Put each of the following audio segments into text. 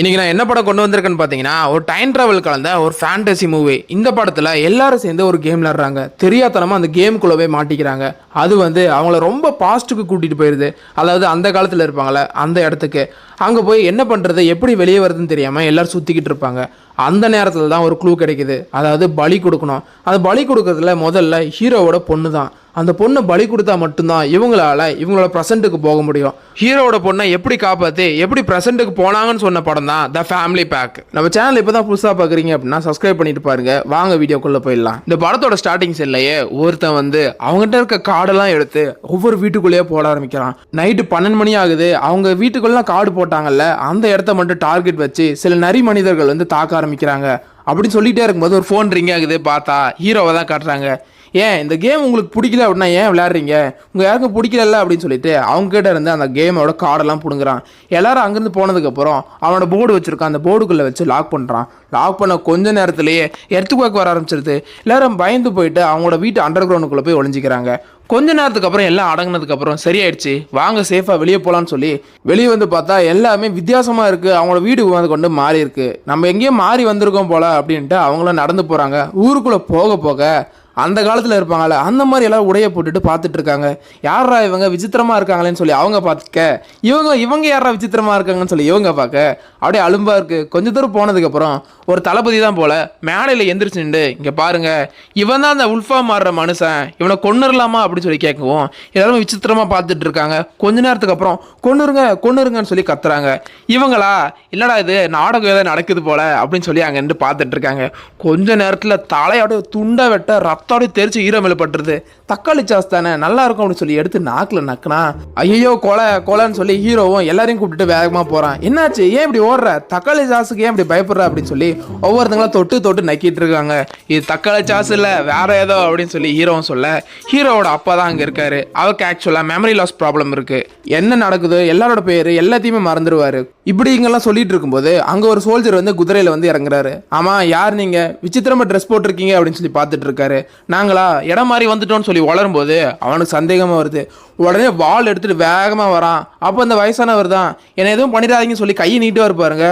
இன்னைக்கு நான் என்ன படம் கொண்டு வந்திருக்கேன்னு பார்த்தீங்கன்னா ஒரு டைம் ட்ராவல் கலந்த ஒரு ஃபேண்டசி மூவி இந்த படத்தில் எல்லாரும் சேர்ந்து ஒரு கேம் விளாட்றாங்க தெரியாதனமாக அந்த கேமுக்குள்ளே போய் மாட்டிக்கிறாங்க. அது வந்து அவங்கள ரொம்ப பாஸ்ட்டுக்கு கூட்டிகிட்டு போயிடுது அதாவது அந்த காலத்தில் இருப்பாங்களே அந்த இடத்துக்கு. அங்கே போய் என்ன பண்ணுறது எப்படி வெளியே வருதுன்னு தெரியாமல் எல்லோரும் சுற்றிக்கிட்டு இருப்பாங்க. அந்த நேரத்தில் தான் ஒரு க்ளூ கிடைக்குது. அதாவது பலி கொடுக்கணும். அந்த பலி கொடுக்கறதுல முதல்ல ஹீரோவோட பொண்ணு தான் அந்த பொண்ணை பலி கொடுத்தா மட்டும்தான் இவங்களால இவங்களோட ப்ரெசண்ட்டுக்கு போக முடியும். ஹீரோவோட பொண்ணை எப்படி காப்பாற்றி எப்படி ப்ரெசண்ட்டுக்கு போனாங்கன்னு சொன்ன படம் தான் த ஃபேமிலி பேக் நம்ம சேனல் இப்போ தான் புதுசாக பார்க்குறீங்க அப்படின்னா சப்ஸ்கிரைப் பண்ணிட்டு பாருங்க. வாங்க வீடியோக்குள்ளே போயிடலாம். இந்த படத்தோட ஸ்டார்டிங் இல்லையே ஒருத்தன் வந்து அவங்ககிட்ட இருக்க காடெல்லாம் எடுத்து ஒவ்வொரு வீட்டுக்குள்ளேயே போட ஆரம்பிக்கிறான். நைட்டு பன்னெண்டு மணி ஆகுது. அவங்க வீட்டுக்குள்ளலாம் கார்டு போட்டாங்கல்ல அந்த இடத்த மட்டும் டார்கெட் வச்சு சில நரி மனிதர்கள் வந்து தாக்க ஆரம்பிக்கிறாங்க. அப்படின்னு சொல்லிட்டே இருக்கும்போது ஒரு ஃபோன் ரிங் ஆகுது. பார்த்தா ஹீரோவை தான் காட்டுறாங்க. ஏன் இந்த கேம் உங்களுக்கு பிடிக்கல அப்படின்னா ஏன் விளையாடுறீங்க? உங்கள் யாருக்கும் பிடிக்கல அப்படின்னு சொல்லிட்டு அவங்க கிட்ட இருந்து அந்த கேமோட கார்டெல்லாம் பிடுங்குறான். எல்லாரும் அங்கேருந்து போனதுக்கப்புறம் அவனோட போர்டு வச்சுருக்கான். அந்த போர்டுக்குள்ளே வச்சு லாக் பண்ணுறான் லாக் பண்ண கொஞ்ச நேரத்திலேயே எர்த்துக்குவாக்கு வர ஆரம்பிச்சிருது. எல்லாரும் பயந்து போயிட்டு அவங்களோட வீட்டு அண்டர் கிரவுண்டுக்குள்ளே போய் ஒளிஞ்சிக்கிறாங்க. கொஞ்ச நேரத்துக்கு அப்புறம் எல்லாம் அடங்கினதுக்கப்புறம் சரியாயிடுச்சு. வாங்க சேஃபாக வெளியே போகலான்னு சொல்லி வெளியே வந்து பார்த்தா எல்லாமே வித்தியாசமாக இருக்குது அவங்களோட வீடு வந்து கொண்டு மாறி இருக்குது நம்ம எங்கேயும் மாறி வந்திருக்கோம் போல அப்படின்ட்டு அவங்களும் நடந்து போகிறாங்க ஊருக்குள்ளே போக போக அந்த காலத்தில் இருப்பாங்கள்ல அந்த மாதிரி எல்லாம் உடைய போட்டுட்டு பார்த்துட்டு இருக்காங்க. யாரா இவங்க விசித்திரமாக இருக்காங்களேன்னு சொல்லி அவங்க பார்த்துக்க இவங்க இவங்க யாரா விசித்திரமாக இருக்காங்கன்னு சொல்லி இவங்க பார்க்க. அப்படியே அலும்பாக இருக்குது கொஞ்ச தூரம் போனதுக்கப்புறம் ஒரு தளபதி தான் போல மேடையில் எந்திரிச்சு நின்று இங்கே பாருங்கள் இவன் தான் அந்த உல்ஃபா மாறுற மனுஷன். இவனை கொன்னுடலாமா அப்படின்னு சொல்லி கேட்கவும் எல்லாரும் விசித்திரமாக பார்த்துட்டு இருக்காங்க. கொஞ்ச நேரத்துக்கு அப்புறம் கொன்னுருங்க கொன்னுருங்கன்னு சொல்லி கத்துறாங்க. இவங்களா இல்லடா இது நாடகம் ஏதாவது நடக்குது போல அப்படின்னு சொல்லி அங்கே நின்று பார்த்துட்டு இருக்காங்க. கொஞ்ச நேரத்தில் தலையோட துண்டை வெட்ட ரத்தோட தெரிச்சு ஈரமேல பட்டுருது. தக்காளி சாஸ் தானே நல்லா இருக்கும் அப்படின்னு சொல்லி எடுத்து நாக்கில் நக்குனா ஐயோ கொலை கொலைன்னு சொல்லி ஹீரோவும் எல்லாரையும் கூப்பிட்டுட்டு வேகமாக போகிறான் என்னாச்சு? ஏன் இப்படி ஓடுற? தக்காளி சாஸுக்கு ஏன் இப்படி பயப்படுற? அப்படின்னு சொல்லி ஒவ்வொருத்தங்களும் தொட்டு தொட்டு நக்கிட்டு இருக்காங்க இது தக்காளி சாஸ் இல்லை வேற ஏதோ அப்படின்னு சொல்லி ஹீரோவும் சொல்ல ஹீரோவோட அப்பா தான் அங்கே இருக்காரு. அவருக்கு ஆக்சுவலாக மெமரி லாஸ் ப்ராப்ளம் இருக்கு. என்ன நடக்குது? எல்லாரோட பேர் எல்லாத்தையுமே மறந்துடுவார் இப்படி இங்கெல்லாம் சொல்லிட்டு இருக்கும்போது அங்கே ஒரு சோல்ஜர் வந்து குதிரையில் வந்து இறங்குறாரு. ஆமாம் யார் நீங்கள் விசித்திரமாக ட்ரெஸ் போட்டிருக்கீங்க அப்படின்னு சொல்லி பார்த்துட்டு இருக்காரு. நாங்களா? இடம் மாறி வந்துட்டோம்னு சொல்லி வளரும்போது அவனுக்கு சந்தேகமாக வருது. உடனே வாள் எடுத்துகிட்டு வேகமாக வரான். அப்போ அந்த வயசானவர் தான் என்னை எதுவும் பண்ணிடாதீங்கன்னு சொல்லி கையை நீட்டுவார் பாருங்க.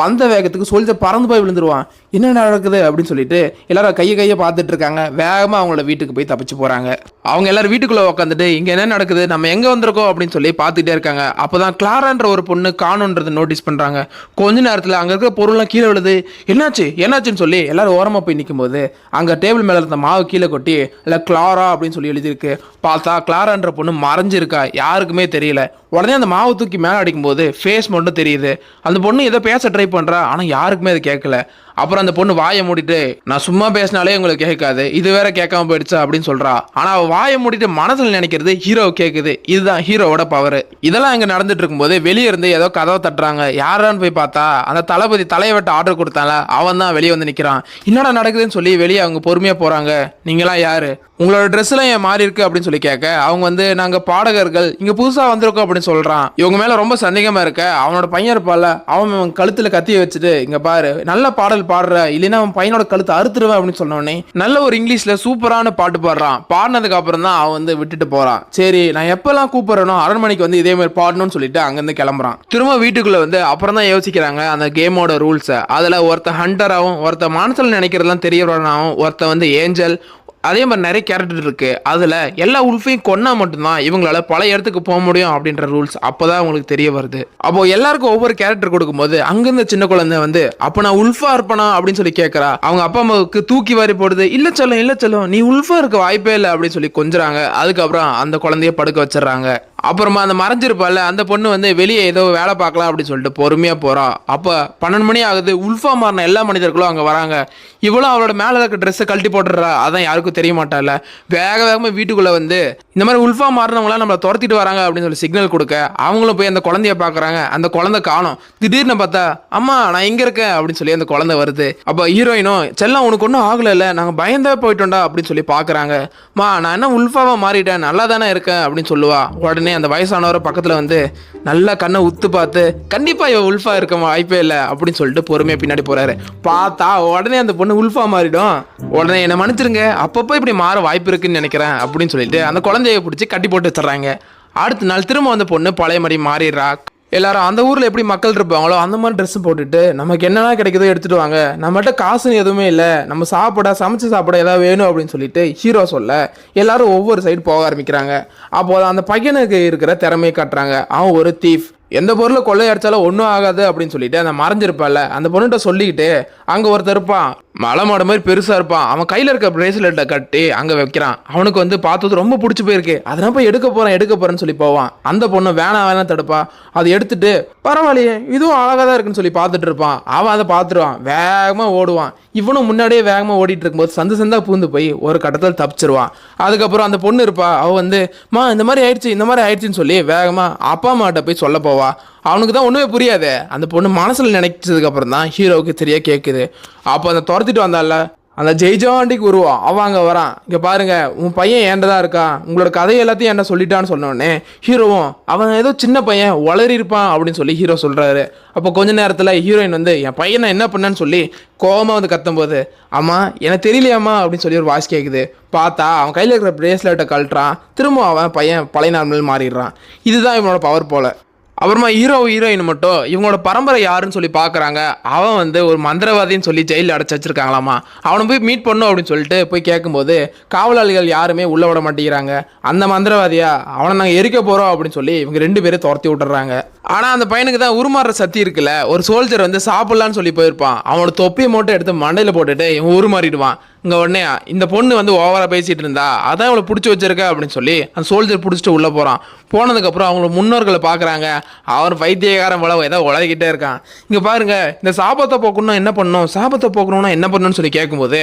வந்த வேகத்துக்கு சோல்ஜர் பறந்து போய் விழுந்துருவான். என்ன நடக்குது? அப்படின்னு சொல்லிட்டு எல்லாரும் கையை கையை பார்த்துட்டு இருக்காங்க. வேகமாக அவங்களோட வீட்டுக்கு போய் தப்பிச்சு போகிறாங்க அவங்க எல்லாரும் வீட்டுக்குள்ளே உட்காந்துட்டு இங்கே என்ன நடக்குது? நம்ம எங்கே வந்திருக்கோம்? அப்படின்னு சொல்லி பார்த்துட்டே இருக்காங்க. அப்போ தான் கிளாரான்ற ஒரு பொண்ணு காணுன்றதை நோட்டீஸ் பண்ணுறாங்க கொஞ்ச நேரத்தில் அங்கே இருக்கிற பொருள்லாம் கீழே விழுது. என்னாச்சு? என்னாச்சுன்னு சொல்லி எல்லாரும் ஓரமாக போய் நிற்கும்போது அங்கே டேபிள் மேலே இருந்த மாவு கீழே கொட்டி இல்லை கிளாரா? அப்படின்னு சொல்லி எழுதியிருக்கு. பார்த்தா கிளாரான்ற பொண்ணு மறைஞ்சிருக்கா. யாருக்குமே தெரியல. உடனே அந்த மாவு தூக்கி மேலே அடிக்கும்போது ஃபேஸ் மட்டும் தெரியுது. அந்த பொண்ணு ஏதோ பேச ட்ரை பண்ணுறா ஆனால் யாருக்குமே அது கேட்கல. அப்புறம் அந்த பொண்ணு வாயை மூடிட்டு நான் சும்மா பேசினாலே உங்களுக்கு கேட்காது. இது வேற கேட்காம போயிடுச்சா அப்படின்னு சொல்றா. ஆனா அவ வாயை மூடிட்டு மனசுல நினைக்கிறது ஹீரோ கேட்குது இதுதான் ஹீரோவோட பவர் இதெல்லாம் இங்க நடந்துட்டு இருக்கும்போது வெளியே இருந்து ஏதோ கதவை தட்டுறாங்க. யாரான்னு போய் பார்த்தா அந்த தளபதி தலையை ஆர்டர் கொடுத்தால அவன் தான் வெளியே வந்து நிக்கிறான். என்னடா நடக்குதுன்னு சொல்லி வெளியே அவங்க பொறுமையா போறாங்க. நீங்களாம் யாரு? உங்களோட ட்ரெஸ்லாம் ஏன் மாறி இருக்கு? அப்படின்னு சொல்லி கேட்க அவங்க வந்து நாங்க பாடகர்கள். இங்க புதுசா வந்திருக்கோம் அப்படின்னு சொல்றான். இவங்க மேல ரொம்ப சந்தேகமா இருக்க அவனோட பையன் இருப்பால அவன் அவன் கழுத்துல கத்திய வச்சுட்டு இங்க பாரு நல்ல பாடல் பாடுற இல்லைன்னா அவன் பையனோட கழுத்தை அறுத்துருவேன் அப்படின்னு சொன்னோடனே நல்ல ஒரு இங்கிலீஷ்ல சூப்பரான பாட்டு பாடுறான். பாடினதுக்கு அப்புறம் தான் அவன் வந்து விட்டுட்டு போறான். சரி நான் எப்பெல்லாம் கூப்பிடுறேனோ அரண்மனைக்கு வந்து இதே மாதிரி பாடணும்னு சொல்லிட்டு அங்கிருந்து கிளம்புறான். திரும்ப வீட்டுக்குள்ள வந்து அப்புறம் தான் யோசிக்கிறாங்க அந்த கேமோட ரூல்ஸை அதில் ஒருத்த ஹண்டராகவும் ஒருத்த மனசில் நினைக்கிறதெல்லாம் தெரியறவனாகவும் ஒருத்த வந்து ஏஞ்சல் அதே மாதிரி நிறைய கேரக்டர் இருக்குது அதில் எல்லா உல்ஃபையும் கொன்னா மட்டும்தான் இவங்களால பல இடத்துக்கு போக முடியும் அப்படின்ற ரூல்ஸ் அப்போ தான் அவங்களுக்கு தெரிய வருது. அப்போ எல்லாருக்கும் ஒவ்வொரு கேரக்டர் கொடுக்கும்போது அங்கேருந்து சின்ன குழந்தை வந்து அப்போ நான் உல்ஃபா இருப்பனா? அப்படின்னு சொல்லி கேட்குறா அவங்க அப்பா அம்மாவுக்கு தூக்கி வாரி போடுது இல்லை சொல்லும் இல்லை சொல்லும் நீ உல்ஃபா இருக்க வாய்ப்பே இல்லை அப்படின்னு சொல்லி கொஞ்சறாங்க. அதுக்கப்புறம் அந்த குழந்தைய படுக்க வச்சிடுறாங்க. அப்புறமா அந்த மறைஞ்சிருப்பால அந்த பொண்ணு வந்து வெளியே ஏதோ வேலை பார்க்கலாம் அப்படின்னு சொல்லிட்டு பொறுமையாக போகிறா அப்போ பன்னெண்டு மணி ஆகுது உல்ஃபா மாறின எல்லா மனிதர்களும் அங்கே வராங்க. இவ்வளோ அவளோட மேலே இருக்க ட்ரெஸ்ஸை கழட்டி போட்டுறா அதான் யாருக்கும் தெரிய மாட்டால வேக வேகமாக வீட்டுக்குள்ளே வந்து இந்த மாதிரி உல்ஃபா மாறினவங்களாம் நம்மளை துரத்திட்டு வராங்க அப்படின்னு சொல்லி சிக்னல் கொடுக்க அவங்களும் போய் அந்த குழந்தைய பார்க்குறாங்க. அந்த குழந்தை காணும். திடீர்னு பார்த்தா அம்மா நான் எங்கே இருக்கேன்? அப்படின்னு சொல்லி அந்த குழந்தை வருது. அப்போ ஹீரோயினும் செல்லம் உனக்கு ஒன்றும் ஆகலைல்ல. நாங்கள் பயந்தே போயிட்டோம்டா அப்படின்னு சொல்லி பார்க்குறாங்க. மா நான் என்ன உல்ஃபாவாக மாறிட்டேன்? நல்லா தானே இருக்கேன் அப்படின்னு சொல்லுவா. உடனே அந்த வயசானவரை பக்கத்தில் வந்து நல்லா கண்ணை உத்து பார்த்து கண்டிப்பாக இவன் உல்ஃபா இருக்க வாய்ப்பே இல்லை அப்படின்னு சொல்லிட்டு பொறுமையாக பின்னாடி போறாரு. பார்த்தா உடனே அந்த பொண்ணு உல்ஃபா மாறிடும். உடனே என்னை மன்னிச்சிருங்க அப்பப்போ இப்படி மாற வாய்ப்பு இருக்குன்னு நினைக்கிறேன் அப்படின்னு சொல்லிட்டு அந்த குழந்தைய பிடிச்சி கட்டி போட்டு வச்சிடுறாங்க. அடுத்த நாள் திரும்ப அந்த பொண்ணு பழைய மாதிரி மாறிடுறா. எல்லாரும் அந்த ஊரில் எப்படி மக்கள் இருப்பாங்களோ அந்த மாதிரி ட்ரெஸ் போட்டுட்டு நமக்கு என்னென்னா கிடைக்குதோ எடுத்துட்டு வாங்க. நம்மகிட்ட காசுன்னு எதுவுமே இல்லை. நம்ம சாப்பிட சமைச்சு சாப்பிட ஏதாவது வேணும் அப்படின்னு சொல்லிட்டு ஹீரோ சொல்ல எல்லாரும் ஒவ்வொரு சைடு போக ஆரம்பிக்கிறாங்க. அப்போது அந்த பையனுக்கு இருக்கிற திறமையை காட்டுறாங்க. அவன் ஒரு தீஃப் எந்த பொருளை கொள்ளையடிச்சாலும் ஒன்றும் ஆகாது அப்படின்னு சொல்லிட்டு அந்த மறைஞ்சிருப்பால அந்த பொண்ணுகிட்ட சொல்லிக்கிட்டு அங்கே ஒருத்தர் இருப்பான். மலை மாடு மாதிரி பெருசாக இருப்பான். அவன் கையில் இருக்க பிரேஸ்லெட்டை கட்டி அங்கே வைக்கிறான். அவனுக்கு வந்து பார்த்தது ரொம்ப பிடிச்சி போயிருக்கு. அதெல்லாம் போய் எடுக்க போகிறேன் எடுக்க போகிறேன்னு சொல்லி போவான். அந்த பொண்ணு வேணாம் வேணாம் தடுப்பா. அதை எடுத்துட்டு பரவாயில்லையே இதுவும் அழகாக தான் இருக்குன்னு சொல்லி பார்த்துட்டு இருப்பான். அவன் அதை பார்த்துருவான். வேகமாக ஓடுவான். இவனும் முன்னாடியே வேகமாக ஓடிட்டு இருக்கும்போது சந்து சந்தாக பூந்து போய் ஒரு கட்டத்தில் தப்பிச்சிருவான். அதுக்கப்புறம் அந்த பொண்ணு இருப்பா. அவள் வந்து மா இந்த மாதிரி ஆயிடுச்சு இந்த மாதிரி ஆயிடுச்சுன்னு சொல்லி வேகமாக அப்பா அம்மாட்ட போய் சொல்ல போவா. அவனுக்கு தான் ஒன்றுமே புரியாது. அந்த பொண்ணு மனசில் நினைச்சதுக்கப்புறம் தான் ஹீரோவுக்கு சரியாக கேட்குது அப்போ அந்த துரத்திட்டு வந்தால அந்த ஜெய்ஜவாண்டிக்கு உருவம். அவன் அங்கே வரான். இங்கே பாருங்க உன் பையன் ஏன்ட தான் இருக்கான் உங்களோட கதை எல்லாத்தையும் என்ன சொல்லிட்டான்னு சொன்னோடனே ஹீரோவும் அவன் ஏதோ சின்ன பையன் வளரி இருப்பான் அப்படின்னு சொல்லி ஹீரோ சொல்கிறாரு அப்போ கொஞ்ச நேரத்தில் ஹீரோயின் வந்து என் பையனை என்ன பண்ணான்னு சொல்லி கோவமாக வந்து கத்தும்போது அம்மா எனக்கு தெரியலையாம்மா அப்படின்னு சொல்லி ஒரு வாய்ஸ் கேட்குது பார்த்தா அவன் கையில் இருக்கிற பிரேஸ்லெட்டை கழட்டுறான். திரும்ப அவன் பையன் பழைய நார்மல் மாறிடுறான். இதுதான் இவனோட பவர் போல. அப்புறமா ஹீரோ ஹீரோயின் மட்டும் இவங்களோட பரம்பரை யாருன்னு சொல்லி பார்க்குறாங்க அவன் வந்து ஒரு மந்திரவாதின்னு சொல்லி ஜெயிலில் அடைச்சி வச்சிருக்காங்களாமா? அவனை போய் மீட் பண்ணும் அப்படின்னு சொல்லிட்டு போய் கேட்கும்போது காவலாளிகள் யாருமே உள்ள விட மாட்டேங்கிறாங்க. அந்த மந்திரவாதியா? அவனை நாங்கள் எரிக்க போகிறோம் அப்படின்னு சொல்லி இவங்க ரெண்டு பேரும் துரத்தி விட்டுறாங்க. ஆனால் அந்த பையனுக்கு தான் உருமாறுற சக்தி இருக்குல்ல. ஒரு சோல்ஜர் வந்து சாப்பிட்லான்னு சொல்லி போயிருப்பான். அவனோட தொப்பியை மட்டும் எடுத்து மண்டையில் போட்டுட்டு இவன் உருமாறிடுவான். இங்கே உடனே இந்த பொண்ணு வந்து ஓவராக பேசிகிட்டு இருந்தா அதான் அவளை பிடிச்சி வச்சிருக்க அப்படின்னு சொல்லி அந்த சோல்ஜர் பிடிச்சிட்டு உள்ளே போகிறான் போனதுக்கப்புறம் அவங்கள முன்னோர்களை பார்க்குறாங்க அவர் வைத்தியகாரம் போல ஏதோ உலகிட்டே இருக்கான். இங்கே பாருங்க இந்த சாபத்தை போக்கணும்னா என்ன பண்ணணும் சாபத்தை போக்கணும்னா என்ன பண்ணணும்னு சொல்லி கேட்கும்போது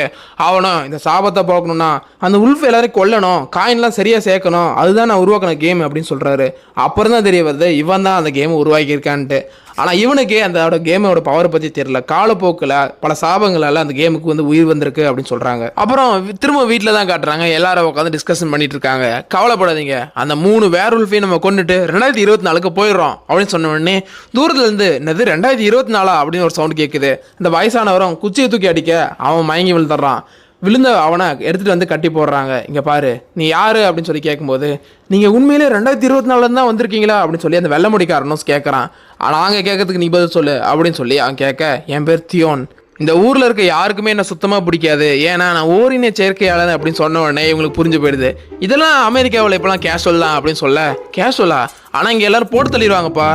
அவனும் இந்த சாபத்தை போக்கணும்னா அந்த உல்ஃப் எல்லாரையும் கொல்லணும். காயின்லாம் சரியாக சேர்க்கணும். அதுதான் நான் உருவாக்கின கேம் அப்படின்னு சொல்கிறாரு அப்புறம் தான் தெரிய வருது இவன் தான் அந்த கேமை உருவாக்கியிருக்கான்ட்டு. ஆனால் இவனுக்கு அந்த கேமோட பவரை பற்றி தெரியல. காலப்போக்கில் பல சாபங்களால் அந்த கேமுக்கு வந்து உயிர் வந்திருக்கு அப்படின்னு சொல்கிறாங்க அப்புறம் திரும்ப வீட்டில் தான் காட்டுறாங்க. எல்லாரும் உட்காந்து டிஸ்கஷன் பண்ணிட்டு இருக்காங்க. கவலைப்படாதீங்க. அந்த மூணு வேர் உல்ஃபையும் நம்ம கொண்டுட்டு ரெண்டாயிரத்தி இருபத்தி நாலுக்கு போயிடுறோம் அப்படின்னு சொன்ன உடனே தூரத்துலேருந்து என்னது ரெண்டாயிரத்தி இருபத்தி நாலா அப்படின்னு ஒரு சவுண்ட் கேட்குது இந்த வயசானவரும் குச்சியை தூக்கி அடிக்க அவன் மயங்கி விழுந்துடுறான். விழுந்த அவனை எடுத்துகிட்டு வந்து கட்டி போடுறாங்க. இங்கே பாரு நீ யார் அப்படின்னு சொல்லி கேட்கும்போது நீங்கள் உண்மையிலே ரெண்டாயிரத்தி இருபத்தி நாலுல தான் வந்திருக்கீங்களா அப்படின்னு சொல்லி அந்த வெள்ளமுடிக்காரனும் கேட்குறான் ஆனால் அங்கே கேட்கறதுக்கு நீ பதில் சொல்லு அப்படின்னு சொல்லி அவன் கேட்க என் பேர் தியோன். இந்த ஊரில் இருக்க யாருக்குமே என்ன சுத்தமாக பிடிக்காது. ஏன்னா நான் ஓரின செயற்கையாளன் அப்படின்னு சொன்ன உடனே இவங்களுக்கு புரிஞ்சு போயிடுது. இதெல்லாம் அமெரிக்காவில் இப்பெல்லாம் கேஷுவல் தான் அப்படின்னு சொல்ல கேஷுவலா ஆனால் இங்கே எல்லோரும் போட்டு தள்ளிடுவாங்கப்பா.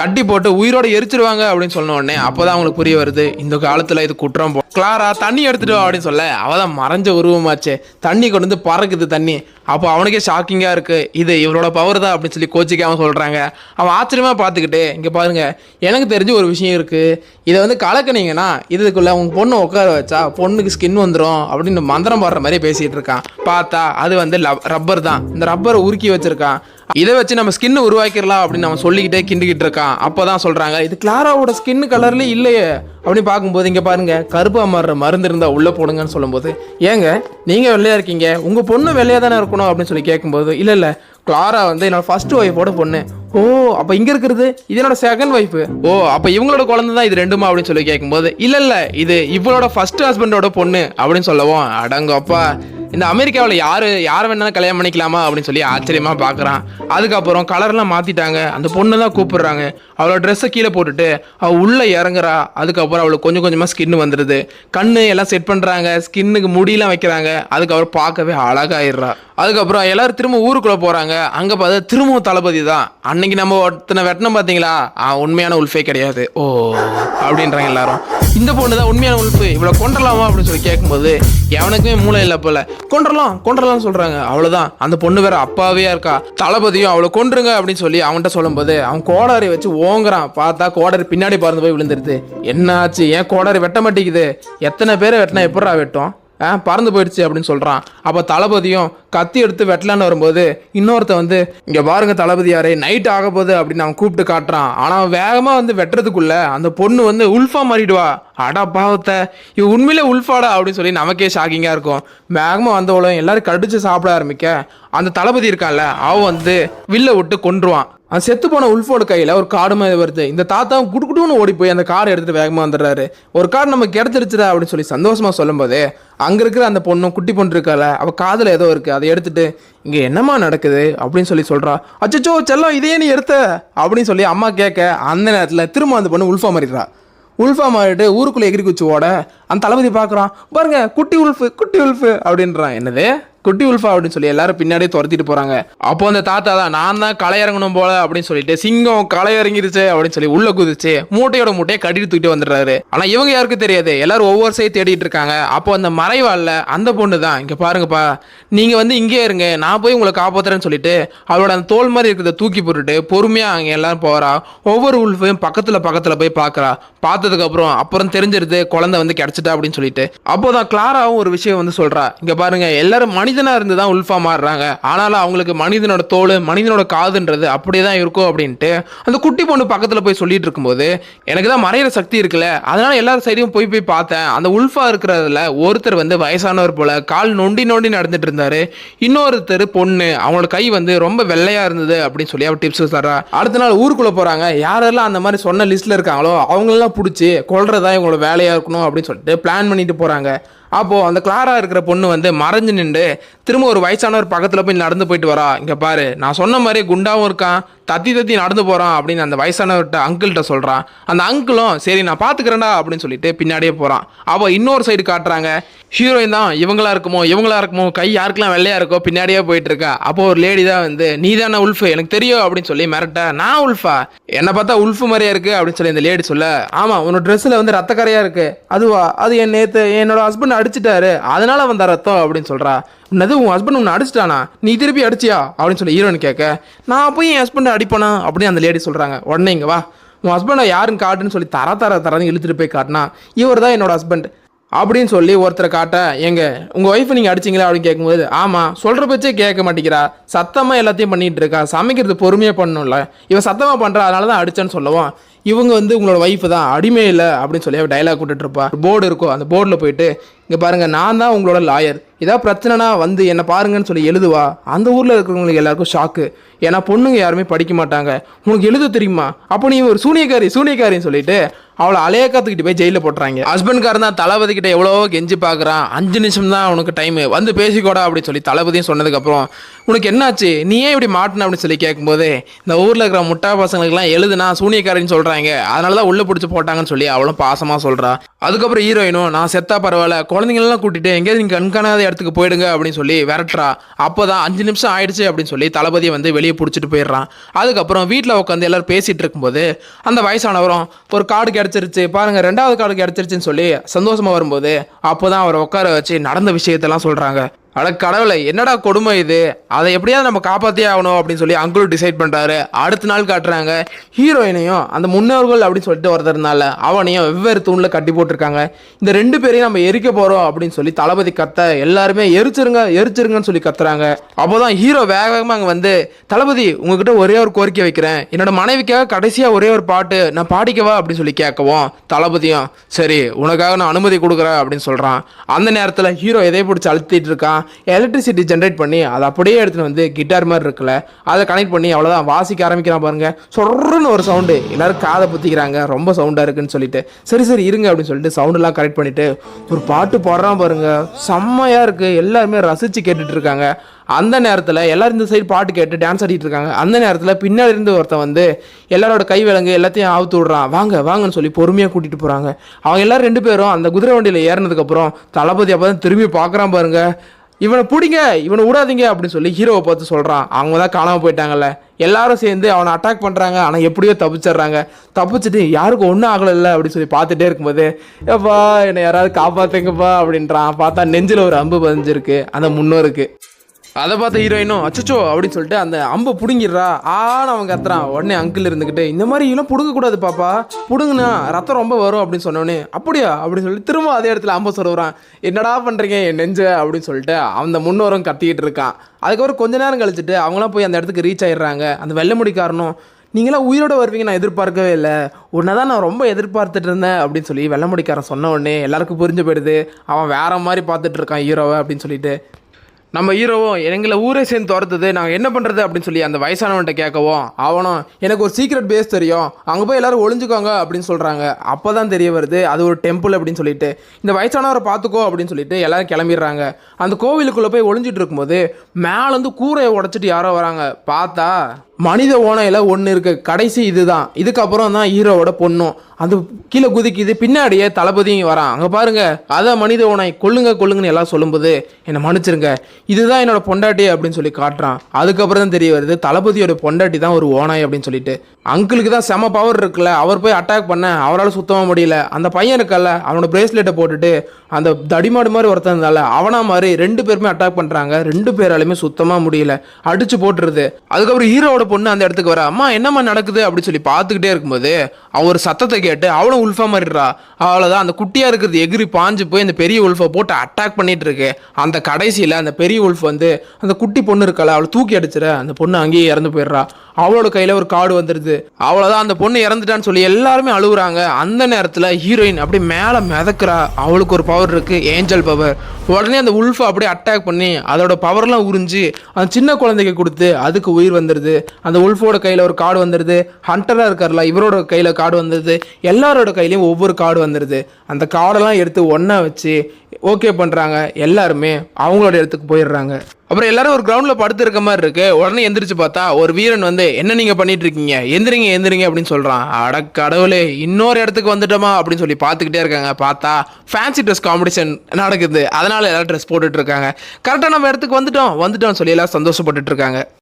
கட்டி போட்டு உயிரோடு எரிச்சிருவாங்க அப்படின்னு சொன்ன உடனே அப்போ தான் அவங்களுக்கு புரிய வருது இந்த காலத்தில் இது குற்றம் போ கிளாரா தண்ணி எடுத்துட்டு வா அப்படின்னு சொல்ல அவள் தான் மறைஞ்ச உருவமாச்சே. தண்ணி கொண்டு வந்து பறக்குது தண்ணி. அப்போ அவனுக்கே ஷாக்கிங்காக இருக்குது இது இவரோட பவர் தான் அப்படின்னு சொல்லி கோச்சிக்காம சொல்கிறாங்க அவன் ஆச்சரியமாக பார்த்துக்கிட்டு இங்கே பாருங்க எனக்கு தெரிஞ்ச ஒரு விஷயம் இருக்குது இதை வந்து கலக்குனீங்கன்னா இதுக்குள்ளே உங்க பொண்ணு உட்கார வச்சா பொண்ணுக்கு ஸ்கின் வந்துடும் அப்படின்னு மந்திரம் பாடுற மாதிரி பேசிகிட்டு இருக்கான். பார்த்தா அது வந்து ரப்பர் தான். இந்த ரப்பரை உருக்கி வச்சுருக்கான். இதை வச்சு நம்ம ஸ்கின் உருவாக்கிடலாம் அப்படின்னு நம்ம சொல்லிக்கிட்டே கிண்டிக்கிட்டு இருக்கான். அப்போதான் சொல்றாங்க இது கிளாராவோட ஸ்கின் கலர்ல இல்லையே. அப்படின்னு பார்க்கும்போது இங்கே பாருங்க கருப்பா மாறுற மருந்து இருந்தால் உள்ள போடுங்கன்னு சொல்லும்போது ஏங்க நீங்க வெள்ளையா இருக்கீங்க உங்க பொண்ணு வெள்ளையா தானே இருக்கணும் அப்படின்னு சொல்லி கேட்கும்போது இல்ல இல்ல கிளாரா வந்து என்னோட ஃபர்ஸ்ட் ஒய்ஃபோட பொண்ணு. ஓ அப்ப இங்க இருக்கிறது? இது என்னோட செகண்ட் ஒய்ஃபு ஓ அப்ப இவங்களோட குழந்தை தான் இது ரெண்டுமா? அப்படின்னு சொல்லி கேட்கும்போது இல்ல இல்ல இது இவளோட ஃபர்ஸ்ட் ஹஸ்பண்டோட பொண்ணு அப்படின்னு சொல்லவும் அடங்கப்பா இந்த அமெரிக்காவில் யார் யார் வேணாலும் கல்யாணம் பண்ணிக்கலாமா அப்படின்னு சொல்லி ஆச்சரியமாக பார்க்குறான் அதுக்கப்புறம் கலர்லாம் மாற்றிட்டாங்க அந்த பொண்ணு தான் கூப்பிடுறாங்க. அவளோட ட்ரெஸ்ஸை கீழே போட்டுட்டு அவள் உள்ளே இறங்குறா. அதுக்கப்புறம் அவளுக்கு கொஞ்சம் கொஞ்சமாக ஸ்கின் வந்துடுது கண்ணு எல்லாம் செட் பண்ணுறாங்க ஸ்கின்னுக்கு முடியெல்லாம் வைக்கிறாங்க. அதுக்கப்புறம் பார்க்கவே அழகாயிடுறா. அதுக்கப்புறம் எல்லாரும் திரும்ப ஊருக்குள்ளே போகிறாங்க அங்கே பார்த்தா திரும்பவும் தளபதி தான். அன்னைக்கு நம்ம ஒருத்தனை வெட்டினோம் பார்த்தீங்களா? ஆ, உண்மையான உல்ஃபே கிடையாது. ஓ அப்படின்றாங்க எல்லாரும். இந்த பொண்ணு தான் உண்மையான உல்ஃபு. இவ்வளோ கொண்டலாமா அப்படின்னு சொல்லி கேட்கும்போது எவனுக்குமே மூளை இல்லை போல. கொண்டுடலாம் கொண்டுறலாம்னு சொல்கிறாங்க அவ்வளோதான் அந்த பொண்ணு வேற அப்பாவே இருக்கா? தளபதியும் அவளை கொண்டுருங்க அப்படின்னு சொல்லி அவன்கிட்ட சொல்லும்போது அவன் கோடாரி வச்சு ஓங்குறான். பார்த்தா கோடாரி பின்னாடி பறந்து போய் விழுந்துருது. என்ன ஆச்சு ஏன் கோடாரி வெட்ட மாட்டேங்குது? எத்தனை பேரை வெட்டினா எப்படா வெட்டும்? பறந்து போயிடுச்சு அப்படின்னு சொல்கிறான் அப்போ தளபதியும் கத்தி எடுத்து வெட்டலான்னு வரும்போது இன்னொருத்த வந்து இங்கே பாருங்க தளபதி யாரே நைட் ஆக போகுது அப்படின்னு அவன் கூப்பிட்டு காட்டுறான். ஆனால் அவன் வேகமாக வந்து வெட்டுறதுக்குள்ள அந்த பொண்ணு வந்து உல்ஃபா மாறிடுவா. அடா பாவத்தை இவ உண்மையிலே உல்ஃபாடா அப்படின்னு சொல்லி நமக்கே ஷாக்கிங்காக இருக்கும். வேகமாக வந்தவளும் எல்லாரும் கடிச்சு சாப்பிட ஆரம்பிக்க அந்த தளபதி இருக்கான்ல அவன் வந்து வில்ல விட்டு கொன்றுவான். அந்த செத்து போன உல்ஃபோட கையில் ஒரு காடு மாதிரி வருது. இந்த தாத்தாவும் குடுக்குடுன்னு ஓடி போய் அந்த காரை எடுத்துட்டு வேகமாக வந்துடுறாரு. ஒரு கார் நமக்கு கிடைச்சிருச்சுடா அப்படின்னு சொல்லி சந்தோஷமாக சொல்லும்போது அங்கே இருக்கிற அந்த பொண்ணும் குட்டி பொண்ணு இருக்கால அவள் காதில் ஏதோ இருக்குது அதை எடுத்துட்டு இங்கே என்னம்மா நடக்குது? அப்படின்னு சொல்லி சொல்கிறா அச்சச்சோ செல்லம் இதே நீ எடுத்த? அப்படின்னு சொல்லி அம்மா கேட்க அந்த நேரத்தில் திரும்ப அந்த பொண்ணு உல்ஃபா மாறிடுறா. உல்ஃபா மாறிட்டு ஊருக்குள்ளே எகிரி குச்சி ஓட அந்த தளபதி பார்க்குறான் பாருங்க குட்டி உல்ஃபு குட்டி உல்ஃபு அப்படின்றான். என்னது? குட்டி உல்ஃபா அப்படின்னு சொல்லி எல்லாரும் பின்னாடியே துரத்திட்டு போறாங்க. அப்போ அந்த தாத்தா தான் நான் தான் களை இறங்கணும் போல அப்படின்னு சொல்லிட்டு சிங்கம் களை இறங்கிருச்சு அப்படின்னு சொல்லி உள்ள குதிச்சு மூட்டையோட மூட்டையை கட்டிட்டு தூக்கிட்டு வந்துடுறாரு. ஆனா இவங்க யாருக்கும் தெரியாது. எல்லாரும் ஒவ்வொரு சைடு தேடிட்டு இருக்காங்க. அப்போ அந்த மறைவாள்ல அந்த பொண்ணு தான் இங்க பாருங்கப்பா நீங்க வந்து இங்கே இருங்க. நான் போய் உங்களை காப்பாத்துறேன்னு சொல்லிட்டு அவளோட அந்த தோல் மாதிரி இருக்கிறத தூக்கி போட்டுட்டு பொறுமையா அங்க எல்லாரும் போறா. ஒவ்வொரு உல்ஃபையும் பக்கத்துல பக்கத்துல போய் பார்க்கறா பார்த்ததுக்கு அப்புறம் அப்புறம் தெரிஞ்சிருது குழந்தை வந்து கிடைச்சிட்டா அப்படின்னு சொல்லிட்டு. அப்போதான் கிளாராவும் ஒரு விஷயம் வந்து சொல்றா. இங்க பாருங்க எல்லாரும் மனித மனிதனாக இருந்து தான் உல்ஃபா மாறுறாங்க ஆனாலும் அவங்களுக்கு மனிதனோட தோல் மனிதனோட காதுன்றது அப்படியே தான் இருக்கும் அப்படின்ட்டு அந்த குட்டி பொண்ணு பக்கத்தில் போய் சொல்லிட்டு இருக்கும்போது எனக்கு தான் மறையிற சக்தி இருக்குல்ல அதனால எல்லா சைடையும் போய் போய் பார்த்தேன். அந்த உல்ஃபா இருக்கிறதுல ஒருத்தர் வந்து வயசானவர் போல கால் நொண்டி நொண்டி நடந்துட்டு இருந்தாரு. இன்னொருத்தர் பொண்ணு அவங்களோட கை வந்து ரொம்ப வெள்ளையா இருந்தது அப்படின்னு சொல்லி அவர் டிப்ஸ் தர்றா. அடுத்த நாள் ஊருக்குள்ள போறாங்க. யாரெல்லாம் அந்த மாதிரி சொன்ன லிஸ்ட்ல இருக்காங்களோ அவங்களெல்லாம் பிடிச்சி கொள்றதா இவங்களோட வேலையா இருக்கணும் அப்படின்னு சொல்லிட்டு பிளான் பண்ணிட்டு போறாங்க. அப்போது அந்த கிளாரா இருக்கிற பொண்ணு வந்து மறைஞ்சு நின்று திரும்ப ஒரு வயசானவர் பக்கத்தில் போய் நடந்து போயிட்டு வரா. இங்கே பாரு நான் சொன்ன மாதிரி குண்டாவும் இருக்கான் தத்தி தத்தி நடந்து போகிறான் அப்படின்னு அந்த வயசானவர்கிட்ட அங்கிள்கிட்ட சொல்கிறான் அந்த அங்கிளும் சரி நான் பார்த்துக்கிறேன்டா அப்படின்னு சொல்லிட்டு பின்னாடியே போகிறான் அப்போ இன்னொரு சைடு காட்டுறாங்க. ஹீரோயின் தான் இவங்களா இருக்குமோ இவங்களா இருக்குமோ கை யாருக்கெல்லாம் வெள்ளையா இருக்கோ பின்னாடியே போயிட்டு இருக்கா. அப்போ ஒரு லேடி தான் வந்து நீ தானே உல்ஃபு எனக்கு தெரியும் அப்படின்னு சொல்லி மிரட்ட நான் உல்ஃபா என்ன பார்த்தா உல்ஃபு மாதிரியா இருக்கு அப்படின்னு சொல்லி இந்த லேடி சொல்ல ஆமா உன்னோட ட்ரெஸ்ஸில் வந்து ரத்தக்கரையா இருக்கு. அதுவா? அது என் நேத்து என்னோட ஹஸ்பண்ட் அடிச்சிட்டாரு. அதனால வந்த ரத்தம் அப்படின்னு சொல்றா. என்னது உன் ஹஸ்பண்ட் உன்னை அடிச்சிட்டானா? நீ திருப்பி அடிச்சியா? அப்படின்னு சொல்லி ஹீரோயின் கேட்க நான் போய் என் ஹஸ்பண்டை அடிப்பேனா? அப்படின்னு அந்த லேடி சொல்றாங்க. உடனே இங்க வா. உன் ஹஸ்பண்டை யாருன்னு காட்டுன்னு சொல்லி தர தர தரன்னு இழுத்துட்டு போய் காட்டினா இவர் தான் என்னோட ஹஸ்பண்ட் அப்படின்னு சொல்லி ஒருத்தரை காட்ட எங்க உங்க ஒய்ஃப் நீங்க அடிச்சீங்களா? அப்படின்னு கேட்கும்போது ஆமா. சொல்ற பேச்சே கேட்க மாட்டேங்கிறா. சத்தமா எல்லாத்தையும் பண்ணிட்டு இருக்கா. சமைக்கிறது பொறுமையா பண்ணணும்ல. இவன் சத்தமா பண்ணுறா அதனால தான் அடிச்சேன்னு சொல்லுவோம் இவங்க வந்து உங்களோட ஒய்ஃப் தான். அடிமை இல்லை அப்படின்னு சொல்லி டைலாக் விட்டுட்டு இருப்பா. போர்டு இருக்கும். அந்த போர்டில் போயிட்டு இங்கே பாருங்க நான் தான் உங்களோட லாயர் ஏதாவது பிரச்சனைனா வந்து என்னை பாருங்கன்னு சொல்லி எழுதுவா? அந்த ஊரில் இருக்கிறவங்களுக்கு எல்லாருக்கும் ஷாக்கு ஏன்னா பொண்ணுங்க யாருமே படிக்க மாட்டாங்க. உனக்கு எழுத தெரியுமா? அப்போ நீ ஒரு சூனியக்காரி சூனியக்காரின்னு சொல்லிட்டு அவளை அலைய காத்துக்கிட்டு போய் ஜெயிலில் போட்டுறாங்க. ஹஸ்பண்ட்காரன் தான் தளபதி எவ்வளோ கெஞ்சி பார்க்குறான் அஞ்சு நிமிஷம் தான் உனக்கு டைமு வந்து பேசிக்கோடா அப்படின்னு சொல்லி தளபதியும் சொன்னதுக்கப்புறம் உனக்கு என்னாச்சு? நீ ஏன் இப்படி மாட்டின? அப்படின்னு சொல்லி கேட்கும்போது இந்த ஊரில் இருக்கிற முட்டா பசங்களுக்குலாம் எழுதுனா சூனியக்காரின்னு சொல்கிறாங்க அதனால தான் உள்ளே பிடிச்சி போட்டாங்கன்னு சொல்லி அவளும் பாசமாக சொல்கிறா அதுக்கப்புறம் ஹீரோயினும் நான் செத்தா பரவாயில்ல குழந்தைங்களெல்லாம் கூட்டிட்டு எங்கேயாவது நீங்கள் கண்காணாத இடத்துக்கு போயிடுங்க அப்படின்னு சொல்லி விரட்டுறா. அப்போ தான் அஞ்சு நிமிஷம் ஆயிடுச்சு அப்படின்னு சொல்லி தளபதியை வந்து வெளியே பிடிச்சிட்டு போயிடுறான். அதுக்கப்புறம் வீட்டில் உட்காந்து எல்லாரும் பேசிகிட்டு இருக்கும்போது அந்த வயசானவரும் ஒரு கார்டு கிடச்சிருச்சு பாருங்கள் ரெண்டாவது கார்டு கிடச்சிருச்சுன்னு சொல்லி சந்தோஷமாக வரும்போது அப்போ தான் அவரை உட்கார வச்சு நடந்த விஷயத்தெல்லாம் சொல்கிறாங்க அட கடவுளை என்னடா கொடுமை இது? அதை எப்படியாவது நம்ம காப்பாற்றியே ஆகணும் அப்படின்னு சொல்லி அங்குளும் டிசைட் பண்ணுறாரு அடுத்த நாள் காட்டுறாங்க ஹீரோயினையும் அந்த முன்னோர்கள் அப்படின்னு சொல்லிட்டு ஒருத்தர்னால அவனையும் வெவ்வேறு தூணில் கட்டி போட்டிருக்காங்க. இந்த ரெண்டு பேரையும் நம்ம எரிக்க போகிறோம் அப்படின்னு சொல்லி தளபதி கத்த எல்லாருமே எரிச்சிருங்க எரிச்சிருங்கன்னு சொல்லி கத்துறாங்க. அப்போ தான் ஹீரோ வேக வேகமாக அங்கே வந்து தளபதி உங்ககிட்ட ஒரே ஒரு கோரிக்கை வைக்கிறேன். என்னோட மனைவிக்காக கடைசியாக ஒரே ஒரு பாட்டு நான் பாடிக்கவா அப்படின்னு சொல்லி கேட்கவும் தளபதியும் சரி உனக்காக நான் அனுமதி கொடுக்குறேன் அப்படின்னு சொல்கிறான் அந்த நேரத்தில் ஹீரோ எதை பிடிச்சி அழுத்திட்டு இருக்கான்? எலக்ட்ரிசிட்டி ஜென்ரேட் பண்ணி அதை அப்படியே எடுத்துன்னு வந்து கிட்டார் மாதிரி இருக்குல்ல அதை கனெக்ட் பண்ணி அவ்வளோதான் வாசிக்க ஆரம்பிக்கிறான் பாருங்கள் சொல்றன்னு ஒரு சவுண்டு எல்லோரும் காதை புத்திக்கிறாங்க. ரொம்ப சவுண்டாக இருக்குன்னு சொல்லிட்டு. சரி சரி இருங்க அப்படின்னு சொல்லிட்டு சவுண்டெல்லாம் கரெக்ட் பண்ணிட்டு ஒரு பாட்டு பாடுறான் பாருங்கள் செம்மையாக இருக்குது எல்லாருமே ரசித்து கேட்டுட்டு இருக்காங்க. அந்த நேரத்தில் எல்லோரும் இந்த சைடு பாட்டு கேட்டு டான்ஸ் ஆடிட்டு இருக்காங்க. அந்த நேரத்தில் பின்னாடி இருந்து ஒருத்தன் வந்து எல்லாரோட கை விலங்கு எல்லாத்தையும் ஆவுத்து விடுறான். வாங்க வாங்கன்னு சொல்லி பொறுமையாக கூட்டிகிட்டு போகிறாங்க அவங்க எல்லாரும் ரெண்டு பேரும் அந்த குதிரை வண்டியில் ஏறினதுக்கப்புறம் தளபதி அப்போ தான் திரும்பி பார்க்குறான் பாருங்க. இவனை பிடிங்க இவனை விடாதீங்க அப்படின்னு சொல்லி ஹீரோவை பார்த்து சொல்கிறான் அவங்க தான் காணாமல் போயிட்டாங்கல்ல. எல்லாரும் சேர்ந்து அவனை அட்டாக் பண்ணுறாங்க ஆனால் எப்படியோ தப்பிச்சிடுறாங்க. தப்பிச்சிட்டு யாருக்கும் ஒன்றும் ஆகலைல்ல அப்படின்னு சொல்லி பார்த்துட்டே இருக்கும்போது ஏப்பா என்னை யாராவது காப்பாற்றுங்கப்பா அப்படின்றான். பார்த்தா நெஞ்சில் ஒரு அம்பு பதிஞ்சிருக்கு. அந்த முன்னோருக்கு. அதை பார்த்த ஹீரோயினும் அச்சச்சோ அப்படின்னு சொல்லிட்டு அந்த அம்பை பிடுங்கிடுறா ஆன்னு அவன் கத்துறான். உடனே அங்கிள் இருந்துக்கிட்டு இந்த மாதிரி இதெல்லாம் பிடுங்கக்கூடாது பாப்பா பிடுங்குனா ரத்தம் ரொம்ப வரும் அப்படின்னு சொன்னோடனே அப்படியா? அப்படின்னு சொல்லி திரும்ப அதே இடத்துல அம்பை சொல்லுறான். என்னடா பண்ணுறீங்க என் நெஞ்ச? அப்படின்னு சொல்லிட்டு அந்த முன்னோரும் கத்திக்கிட்டு இருக்கான். அதுக்கப்புறம் கொஞ்ச நேரம் கழிச்சுட்டு அவங்களாம் போய் அந்த இடத்துக்கு ரீச் ஆயிடுறாங்க. அந்த வெள்ளை காரணம் நீங்களாம் உயிரோட வருவீங்க நான் எதிர்பார்க்கவே இல்லை. உன்னை தான் நான் ரொம்ப எதிர்பார்த்துட்டு இருந்தேன் அப்படின்னு சொல்லி வெள்ளமுடிக்காரன் சொன்ன உடனே எல்லாருக்கும் புரிஞ்சு போயிடுது. அவன் வேற மாதிரி பார்த்துட்டு இருக்கான் ஹீரோவை அப்படின்னு சொல்லிட்டு. நம்ம ஹீரோவும் எங்களை ஊரே சேர்ந்து துரத்துது. நாங்கள் என்ன பண்ணுறது அப்படின்னு சொல்லி அந்த வயசானவன்கிட்ட கேட்கவும் அவனும் எனக்கு ஒரு சீக்ரெட் பேஸ் தெரியும். அங்கே போய் எல்லோரும் ஒளிஞ்சுக்கோங்க அப்படின்னு சொல்கிறாங்க அப்போ தான் தெரிய வருது அது ஒரு டெம்பிள் அப்படின்னு சொல்லிட்டு. இந்த வயசானவரை பார்த்துக்கோ அப்படின்னு சொல்லிட்டு எல்லோரும் கிளம்பிடுறாங்க. அந்த கோவிலுக்குள்ளே போய் ஒளிஞ்சிட்டு இருக்கும்போது மேலேருந்து கூரையை உடைச்சிட்டு யாரோ வராங்க. பார்த்தா மனித ஓனையில் ஒன்று இருக்குது கடைசி இதுதான். இதுக்கப்புறம் தான் ஹீரோவோட பொண்ணும். அந்த கீழே குதிக்குது. பின்னாடியே தளபதியும் வரான். அங்கே பாருங்கள் அதான் மனித ஓனை கொல்லுங்க கொல்லுங்கன்னு எல்லாம் சொல்லும்போது என்னை மன்னிச்சிருங்க. இதுதான் என்னோட பொண்டாட்டி அப்படின்னு சொல்லி காட்டுறான். அதுக்கப்புறம் தான் தெரிய வருது. தளபதியோட பொண்டாட்டி தான் ஒரு ஓனாய் அப்படின்னு சொல்லிட்டு. அங்கிளுக்கு தான் செம பவர் இருக்குல்ல. அவர் போய் அட்டாக் பண்ண அவரால் சுத்தமாக முடியல. அந்த பையன் இருக்கல்ல அவனோட பிரேஸ்லெட்டை போட்டுட்டு அந்த தடிமாடு மாதிரி ஒருத்தன் இருந்தால அவனா மாதிரி ரெண்டு பேருமே அட்டாக் பண்ணுறாங்க ரெண்டு பேராலுமே சுத்தமாக முடியல. அடிச்சு போட்டுருது. அதுக்கப்புறம் ஹீரோவோட பொண்ணு அந்த இடத்துக்கு வர அம்மா என்னம்மா நடக்குது? அப்படின்னு சொல்லி பார்த்துக்கிட்டே இருக்கும்போது அவன் ஒரு சத்தத்தை கேட்டு அவளும் உல்ஃபா மாறிடுறா அவ்வளோதான் அந்த குட்டியாக இருக்கிறது எகிரி பாஞ்சு போய் அந்த பெரிய உல்ஃபை போட்டு அட்டாக் பண்ணிட்டு இருக்கு அந்த கடைசியில் அந்த பெரிய உல்ஃப் வந்து அந்த குட்டி பொண்ணு இருக்கல அவளை தூக்கி அடிச்சிட அந்த பொண்ணு அங்கேயே இறந்து போயிடுறா. அவளோட கையில் ஒரு கார்டு வந்துடுது அவ்வளோதான் அந்த பொண்ணு இறந்துட்டான்னு சொல்லி எல்லாருமே அழுகுறாங்க. அந்த நேரத்தில் ஹீரோயின் அப்படி மேலே மிதக்குறா. அவளுக்கு ஒரு பவர் இருக்குது ஏஞ்சல் பவர் உடனே அந்த உல்ஃபை அப்படியே அட்டாக் பண்ணி அதோட பவர்லாம் உறிஞ்சு அந்த சின்ன குழந்தைக்கு கொடுத்து அதுக்கு உயிர் வந்துடுது அந்த உல்ஃபோட கையில் ஒரு கார்டு வந்துடுது ஹண்டராக இருக்கார்ல இவரோட கையில் கார்டு வந்துடுது எல்லாரோட கையிலையும் ஒவ்வொரு கார்டு வந்துடுது அந்த கார்டெல்லாம் எடுத்து ஒன்றா வச்சு ஓகே பண்ணுறாங்க எல்லாருமே அவங்களோட இடத்துக்கு போயிடுறாங்க. அப்புறம் எல்லாரும் ஒரு கிரவுண்டில் படுத்து இருக்க மாதிரி இருக்கு. உடனே எந்திரிச்சு பார்த்தா ஒரு வீரன் வந்து என்ன நீங்கள் பண்ணிட்டு இருக்கீங்க எந்திரிங்க எந்திரிங்க அப்படின்னு சொல்கிறான் அட கடவுளே இன்னொரு இடத்துக்கு வந்துட்டோமா? அப்படின்னு சொல்லி பார்த்துக்கிட்டே இருக்காங்க. பார்த்தா ஃபேன்சி ட்ரெஸ் காம்படிஷன் நடக்குது. அதனால எல்லாரும் ட்ரெஸ் போட்டுட்டு இருக்காங்க. கரெக்டாக நம்ம இடத்துக்கு வந்துட்டோம். வந்துட்டோம்னு சொல்லி எல்லாம் சந்தோஷப்பட்டுட்டு இருக்காங்க.